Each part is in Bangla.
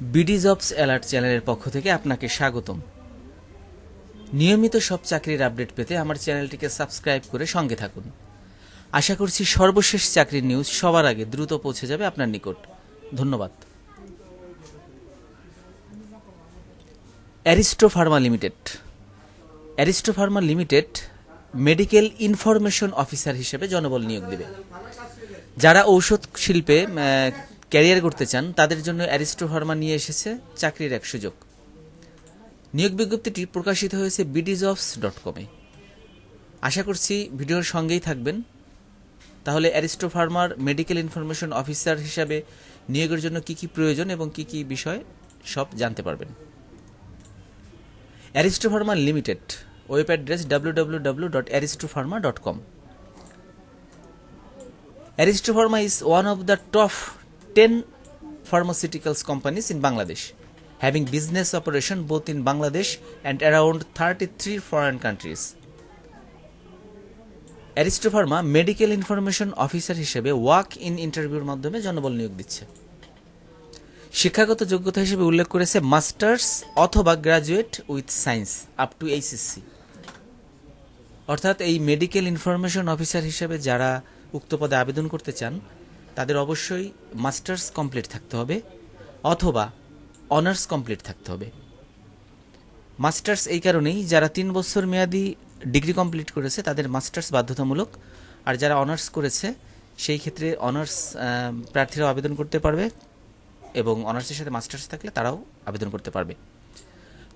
বিডি জবস অ্যালার্ট চ্যানেলের পক্ষ থেকে আপনাকে স্বাগতম। নিয়মিত সব চাকরির আপডেট পেতে আমার চ্যানেলটিকে সাবস্ক্রাইব করে সঙ্গে থাকুন। আশা করছি সর্বশেষ চাকরির নিউজ সবার আগে দ্রুত পৌঁছে যাবে আপনার নিকট। ধন্যবাদ। Aristo Pharma limited. Aristo Pharma limited medical information officer হিসেবে জনবল নিয়োগ দেবে। যারা ঔষধ শিল্পে ক্যারিয়ার করতে চান, তাদের জন্য অ্যারিস্টো ফার্মা নিয়ে এসেছে চাকরির এক সুযোগ। নিয়োগ বিজ্ঞপ্তিটি প্রকাশিত হয়েছে বিডিজবস ডট কমে আশা করছি ভিডিওর সঙ্গেই থাকবেন। তাহলে অ্যারিস্টো ফার্মার মেডিকেল ইনফরমেশন অফিসার হিসাবে নিয়োগের জন্য কি কি প্রয়োজন এবং কি কি বিষয় সব জানতে পারবেন। Aristo Pharma limited, web address W W W dot Aristo Pharma dot com Aristo Pharma is one of the top ten pharmaceuticals companies in Bangladesh, having business operation both in Bangladesh and around 33 foreign countries. Aristo Pharma medical information officer হিসেবে ওয়াক ইন ইন্টারভিউর মাধ্যমে জনবল নিয়োগ দিচ্ছে শিক্ষাগত যোগ্যতা হিসেবে উল্লেখ করেছে মাস্টার্স অথবা graduate with science up to HSC অর্থাৎ এই মেডিকেল ইনফরমেশন অফিসার হিসেবে যারা উক্ত পদে আবেদন করতে চান তাদের অবশ্যই মাস্টার্স কমপ্লিট থাকতে হবে অথবা অনার্স কমপ্লিট থাকতে হবে। মাস্টার্স এই কারণেই যারা তিন বছর মেয়াদি ডিগ্রি কমপ্লিট করেছে, তাদের মাস্টার্স বাধ্যতামূলক। আর যারা অনার্স করেছে, সেই ক্ষেত্রে অনার্স প্রার্থীরাও আবেদন করতে পারবে এবং অনার্সের সাথে মাস্টার্স থাকলে তারাও আবেদন করতে পারবে।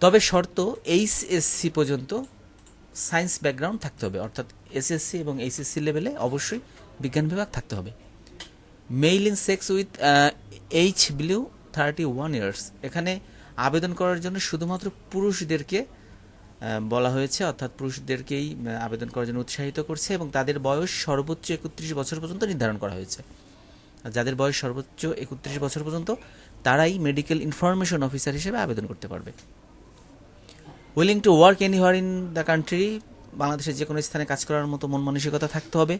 তবে শর্ত এইচএসসি পর্যন্ত সায়েন্স ব্যাকগ্রাউন্ড থাকতে হবে, অর্থাৎ এসএসসি এবং এইচএসসি লেভেলে অবশ্যই বিজ্ঞান বিভাগ থাকতে হবে। Male in sex with age below thirty one years এখানে আবেদন করার জন্য শুধুমাত্র পুরুষদেরকে বলা হয়েছে, অর্থাৎ পুরুষদেরকেই আবেদন করার জন্য উৎসাহিত করছে এবং তাদের বয়স সর্বোচ্চ একত্রিশ বছর পর্যন্ত নির্ধারণ করা হয়েছে। যাদের বয়স সর্বোচ্চ একত্রিশ বছর পর্যন্ত, তারাই মেডিকেল ইনফরমেশন অফিসার হিসেবে আবেদন করতে পারবে। Willing to work anywhere in the country বাংলাদেশের যে কোনো স্থানে কাজ করার মতো মন মানসিকতা থাকতে হবে।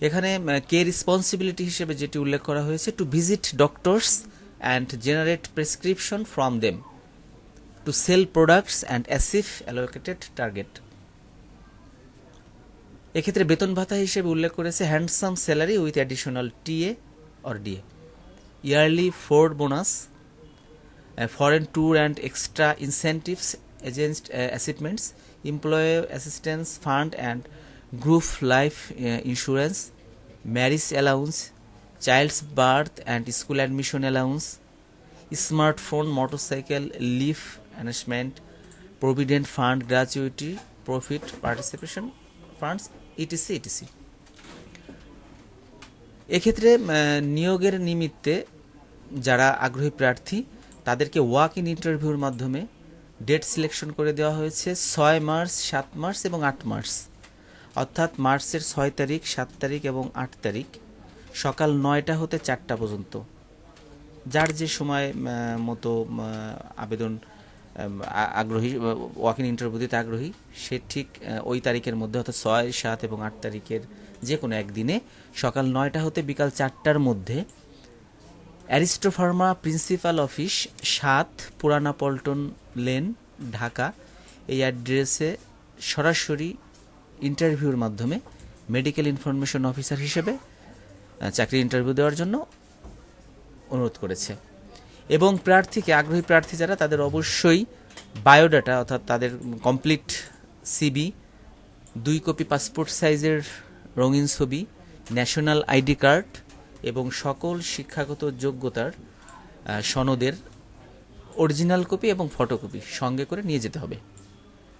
এখানে কে রেসপন্সিবিলিটি হিসেবে যেটি উল্লেখ করা হয়েছে to visit doctors and generate prescription from them to sell products and achieve allocated target এক্ষেত্রে বেতন ভাতা হিসেবে উল্লেখ করেছে handsome salary with additional TA or DA yearly four bonus foreign tour and extra incentives against achievements employ assistance fund and group life insurance marriage allowance childs birth and school admission allowance smartphone motorcycle leave encashment provident fund gratuity profit participation funds etc etc এক্ষেত্রে নিয়োগের নিমিত্তে যারা আগ্রহী প্রার্থী, তাদেরকে ওয়াক ইন ইন্টারভিউর মাধ্যমে ডেট সিলেকশন করে দেওয়া হয়েছে ছয় মার্চ, সাত মার্চ এবং আট মার্চ। অর্থাৎ মার্চের ছয় তারিখ, সাত তারিখ এবং আট তারিখ, সকাল নয়টা হতে চারটা পর্যন্ত। যার যে সময় মতো আবেদন আগ্রহী ওয়াক ইন ইন্টারভিউ দিতে আগ্রহী, সে ঠিক ওই তারিখের মধ্যে, অর্থাৎ ছয়, সাত এবং আট তারিখের যে কোনো একদিনে সকাল নয়টা হতে বিকাল চারটার মধ্যে অ্যারিস্টোফার্মা প্রিন্সিপাল অফিস সাত পুরানা পল্টন লেন, ঢাকা। এই অ্যাড্রেসে সরাসরি ইন্টারভিউর মাধ্যমে মেডিকেল ইনফরমেশন অফিসার হিসেবে চাকরি ইন্টারভিউ দেওয়ার জন্য অনুরোধ করেছে। এবং প্রার্থীকে, আগ্রহী প্রার্থী যারা, তাদের অবশ্যই বায়োডাটা, অর্থাৎ তাদের কমপ্লিট সিবি, দুই কপি পাসপোর্ট সাইজের রঙিন ছবি, ন্যাশনাল আইডি কার্ড এবং সকল শিক্ষাগত যোগ্যতার সনদের অরিজিনাল কপি এবং ফটোকপি সঙ্গে করে নিয়ে যেতে হবে।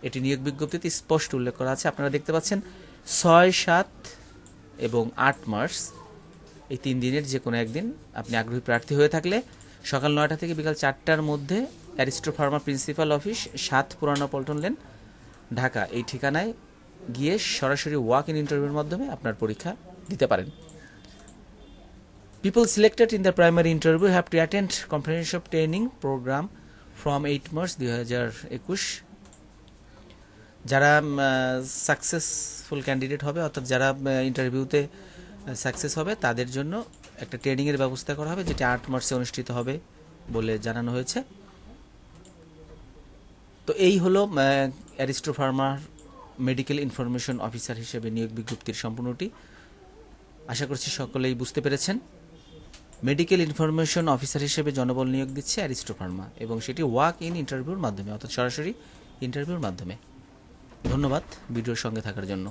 এটি নিয়োগ বিজ্ঞপ্তিতে স্পষ্ট উল্লেখ করা আছে। আপনারা দেখতে পাচ্ছেন ছয় সাত এবং আট মার্চ, এই তিন দিনের যে কোনো একদিন আপনি আগ্রহী প্রার্থী হয়ে থাকলে সকাল নয়টা থেকে বিকাল চারটার মধ্যে অ্যারিস্টো ফার্মা প্রিন্সিপাল অফিস সাত পুরানো পল্টন লেন, ঢাকা, এই ঠিকানায় গিয়ে সরাসরি ওয়াক ইন ইন্টারভিউর মাধ্যমে আপনার পরীক্ষা দিতে পারেন। People selected in the primary interview have to attend comprehensive training program from 8 March 2021 যারা সাকসেসফুল ক্যান্ডিডেট হবে, অর্থাৎ যারা ইন্টারভিউতে সাকসেস হবে, তাদের জন্য একটা ট্রেনিংয়ের ব্যবস্থা করা হবে, যেটি আট মার্চে অনুষ্ঠিত হবে বলে জানানো হয়েছে। তো এই হলো অ্যারিস্টো ফার্মার মেডিকেল ইনফরমেশন অফিসার হিসেবে নিয়োগ বিজ্ঞপ্তির সম্পূর্ণটি। আশা করছি সকলেই বুঝতে পেরেছেন। মেডিকেল ইনফরমেশন অফিসার হিসেবে জনবল নিয়োগ দিচ্ছে অ্যারিস্টো ফার্মা এবং সেটি ওয়াক ইন ইন্টারভিউর মাধ্যমে, অর্থাৎ সরাসরি ইন্টারভিউর মাধ্যমে। ধন্যবাদ ভিডিওর সঙ্গে থাকার জন্য।